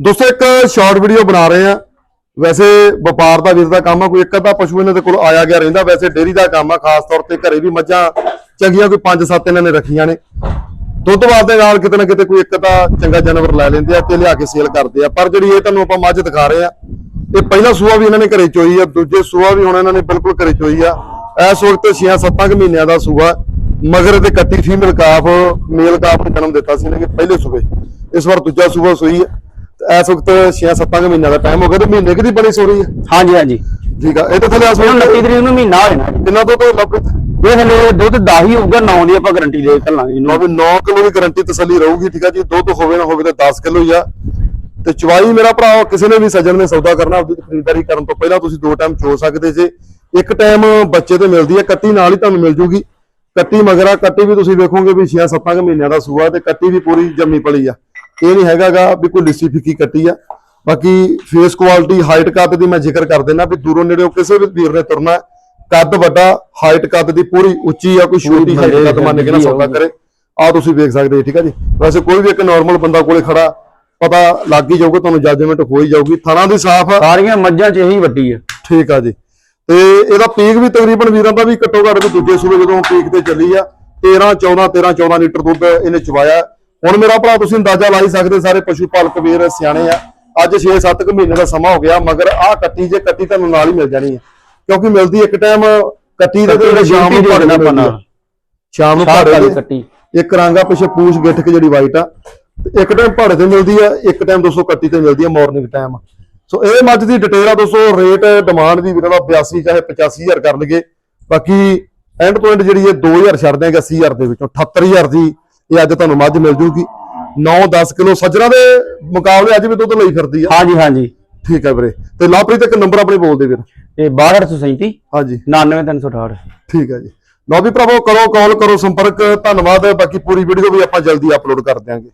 ਦੋਸਤੋ, ਇੱਕ short video ਬਣਾ ਰਹੇ ਆ ਵੈਸੇ ਵਪਾਰ ਦਾ ਵੀਰ ਦਾ ਕੰਮ ਆ, ਕੋਈ ਇੱਕ ਅੱਧਾ ਪਸ਼ੂ ਇਹਨਾਂ ਦੇ ਕੋਲ ਆਇਆ ਗਿਆ ਰਹਿੰਦਾ, ਵੈਸੇ ਡੇਰੀ ਦਾ ਕੰਮ ਆ, ਖਾਸ ਤੌਰ ਤੇ ਘਰੇ ਵੀ ਮੱਝਾਂ ਚੰਗੀਆਂ ਕੋਈ 5-7 ਇਹਨਾਂ ਨੇ ਰੱਖੀਆਂ ਨੇ। ਦੁੱਧ ਵਾਸਤੇ ਨਾਲ ਕਿਤੇ ਨਾ ਕਿਤੇ ਕੋਈ ਇੱਕ ਅੱਧਾ ਚੰਗਾ ਜਾਨਵਰ ਲੈ ਲੈਂਦੇ ਆ ਤੇ ਲਿਆ ਕੇ ਸੇਲ ਕਰਦੇ ਆ। ਪਰ ਜਿਹੜੀ ਇਹ ਤੁਹਾਨੂੰ ਆਪਾਂ ਮੱਝ ਦਿਖਾ ਰਹੇ ਆ, ਇਹ ਪਹਿਲਾ ਸੂਆ ਵੀ ਇਹਨਾਂ ਨੇ ਘਰੇ ਚੋਈ ਆ, ਦੂਜੇ ਸੂਆ ਵੀ ਹੁਣ ਇਹਨਾਂ ਨੇ ਬਿਲਕੁਲ ਘਰੇ ਚੋਈ ਆ। ਇਸ ਵਕਤ 6-7 ਕੁ ਮਹੀਨਿਆਂ ਦਾ ਸੂਆ, ਮਗਰ ਤੇ ਕੱਟੀ ਫੀਮੇਲ ਕਾਫ ਮੇਲ ਕਾਫ ਨੂੰ ਜਨਮ ਦਿੱਤਾ ਸੀ ਇਹਨਾਂ ਨੇ ਪਹਿਲੇ ਸੂਬੇ ਇਸ ਵਾਰ ਦੂਜਾ ਸੂਬਾ ਸੂਈ ਹੈ ਤੇ ਇਸ ਵਕਤ 6-7 ਕੁ ਮਹੀਨਿਆਂ ਦਾ ਟਾਈਮ ਹੋ ਗਿਆ ਤੇ ਮਹੀਨੇ ਕੁ ਦੀ ਬਣੀ ਸੋ ਰਹੀ ਆ। ਹਾਂਜੀ ਹਾਂਜੀ। ਠੀਕ ਆ ਇਹ ਤਾਂ ਥੱਲੇ ਹੁਣ ਆਸਮਾਨ 29 ਤਰੀਕ ਨੂੰ ਮਹੀਨਾ ਹੋ ਜਾਣਾ। ਕਿੰਨਾ ਦੁੱਧ ਲੱਭਤ ਇਹ ਹਲੇ ਦੁੱਧ 10 ਹੀ ਹੋਊਗਾ 9 ਦੀ ਆਪਾਂ ਗਾਰੰਟੀ ਦੇ ਲਓ ਇਹਨੂੰ। ਵੀ 9 ਕਿਲੋ ਦੀ ਗਾਰੰਟੀ ਤਸੱਲੀ ਰਹੂਗੀ ਠੀਕ ਆ ਜੀ। ਦੁੱਧ ਹੋਵੇ ਨਾ ਹੋਵੇ ਤਾਂ 10 ਕਿਲੋ ਹੀ ਆ। ਤੇ ਚਵਾਈ ਮੇਰਾ ਭਰਾ ਕਿਸੇ ਨੇ ਵੀ ਸੱਜਣ ਨੇ ਸੌਦਾ ਕਰਨਾ ਆਪਦੀ ਖਰੀਦਦਾਰੀ ਕਰਨ ਤੋਂ ਪਹਿਲਾਂ ਤੁਸੀਂ ਦੋ ਟਾਈਮ ਚੋ ਸਕਦੇ ਜੇ। ਇੱਕ ਟਾਈਮ ਬੱਚੇ ਤੇ ਮਿਲਦੀ ਹੈ ਕੱਟੀ ਨਾਲ ਹੀ ਤੁਹਾਨੂੰ ਮਿਲ ਜੂਗੀ। ਕੱਟੀ ਮਗਰਾ ਕੱਟੀ ਵੀ ਤੁਸੀਂ ਵੇਖੋਗੇ ਵੀ 6-7 ਕੁ ਮਹੀਨਿਆਂ ਦਾ ਸੂਆ ਤੇ ਕੱਟੀ ਵੀ ਪੂਰੀ ਜੰਮੀ ਪਲੀ ਆ। ਇਹ ਨਹੀਂ ਹੈਗਾਗਾ ਵੀ ਕੋਈ ਲਿੱਸੀ ਫਿੱਕੀ ਕੱਟੀ ਆ। ਬਾਕੀ ਫੇਸ ਕੁਆਲਿਟੀ ਹਾਈਟ ਕੱਦ ਦੀ ਮੈਂ ਜ਼ਿਕਰ ਕਰ ਦਿੰਦਾ ਵੀ ਦੂਰੋਂ ਨੇੜੇੋਂ ਕਿਸੇ ਵੀ ਵੀਰ ਨੇ ਤੁਰਨਾ ਕੱਦ ਵੱਡਾ ਹਾਈਟ ਕੱਦ ਦੀ ਪੂਰੀ ਉੱਚੀ ਆ ਕੋਈ ਛੋਟੀ ਹਾਈਟ ਕੱਦ ਮੰਨ ਕੇ ਨਾ ਸੌਦਾ ਕਰੇ। ਆ ਤੁਸੀਂ ਵੇਖ ਸਕਦੇ ਹੋ ਠੀਕ ਆ ਜੀ। ਵੈਸੇ ਕੋਈ ਵੀ ਇੱਕ ਨਾਰਮਲ ਬੰਦਾ ਕੋਲੇ ਖੜਾ ਪਤਾ ਲੱਗ ਹੀ ਜਾਊਗਾ ਤੁਹਾਨੂੰ ਜੱਜਮੈਂਟ ਹੋ ਹੀ ਜਾਊਗੀ। ਥਣਾ ਦੀ ਸਾਫ਼ ਆ। ਸਾਰੀਆਂ ਮੱਝਾਂ 'ਚ ਇਹੀ ਵੱਡੀ ਆ। ਠੀਕ ਆ ਜੀ। ਤੇ ਇਹਦਾ ਪੀਕ ਵੀ ਤਕਰੀਬਨ ਵੀਰਾਂ ਦਾ ਵੀ ਘੱਟੋ ਘੱਟ ਵੀ ਦੂਜੇ ਸੂਬੇ ਜਦੋਂ ਪੀਕ ਤੇ ਚੱਲੀ ਆ 13 14 13 14 ਲੀਟਰ ਦੁੱਧ ਇਹਨੇ ਚਵਾਇਆ। ਹੁਣ ਮੇਰਾ ਭਰਾ ਤੁਸੀਂ ਅੰਦਾਜ਼ਾ ਲਾਈ ਸਕਦੇ ਸਾਰੇ ਪਸ਼ੂ ਪਾਲਕ ਵੀਰ ਸਿਆਣੇ ਆ। ਅੱਜ 6-7 ਕੁ ਮਹੀਨੇ ਦਾ ਸਮਾਂ ਹੋ ਗਿਆ ਮਗਰ ਆਹ ਕੱਟੀ ਜੇ ਕੱਟੀ ਤੁਹਾਨੂੰ ਨਾਲ ਹੀ ਮਿਲ ਜਾਣੀ ਹੈ ਕਿਉਂਕਿ ਮਿਲਦੀ ਇੱਕ ਟਾਈਮ ਕੱਟੀ ਦੇ ਤੇ ਸ਼ਾਮ ਨੂੰ ਭਾੜੇ ਨਾਲ। ਪੈਣਾ ਸ਼ਾਮ ਨੂੰ ਸਾਰ ਭਾੜੇ ਕਾਲੀ ਦੇ ਕੱਟੀ। ਇੱਕ ਰਾਂਗਾ ਪਿੱਛੇ ਪੂਛ ਗਿੱਠ ਕੇ ਜਿਹੜੀ ਵਾਈਟ ਆ। ਇੱਕ ਟਾਈਮ ਭਾੜੇ ਤੇ ਮਿਲਦੀ ਆ ਇੱਕ ਟਾਈਮ 231 ਤੇ ਮਿਲਦੀ ਆ ਮਾਰਨਿੰਗ ਟਾਈਮ ਸੋ ਇਹ ਮੱਝ ਦੀ ਡਿਟੇਲ ਆ ਦੋਸਤੋ ਰੇਟ ਡਿਮਾਂਡ ਦੀ ਵੀਰਾਂ ਦਾ 82 ਚਾਹੇ 85000 ਕਰ ਲਈਏ ਬਾਕੀ ਐਂਡ ਐਂਡ ਜਿਹੜੀ ਇਹ 2000 ਛੱਡ ਦਿਆਂਗੇ 80000 ਦੇ ਵਿੱਚੋਂ 78000 ਦੀ ਇਹ ਅੱਜ ਤੁਹਾਨੂੰ ਮੱਝ ਮਿਲ ਜੂਗੀ। 9-10 ਕਿਲੋ ਸੱਜਣਾ ਦੇ ਮੁਕਾਬਲੇ ਅੱਜ ਵੀ ਦੁੱਧ ਲਈ ਫਿਰਦੀ ਆ। ਹਾਂਜੀ ਹਾਂਜੀ। ਠੀਕ ਹੈ ਵੀਰੇ। ਤੇ ਲਾਪਰੀ ਤੱਕ ਨੰਬਰ ਆਪਣੇ ਬੋਲ ਦੇ ਵੀਰ ਤੇ 6237 ਹਾਂਜੀ। 99368 ਠੀਕ ਹੈ ਜੀ। ਲਓ ਵੀ ਭਰਾਵੋ ਕਰੋ ਕਾਲ ਕਰੋ ਸੰਪਰਕ। ਧੰਨਵਾਦ। ਬਾਕੀ ਪੂਰੀ ਵੀਡੀਓ ਵੀ ਆਪਾਂ ਜਲਦੀ ਅਪਲੋਡ ਕਰ ਦਿਆਂਗੇ।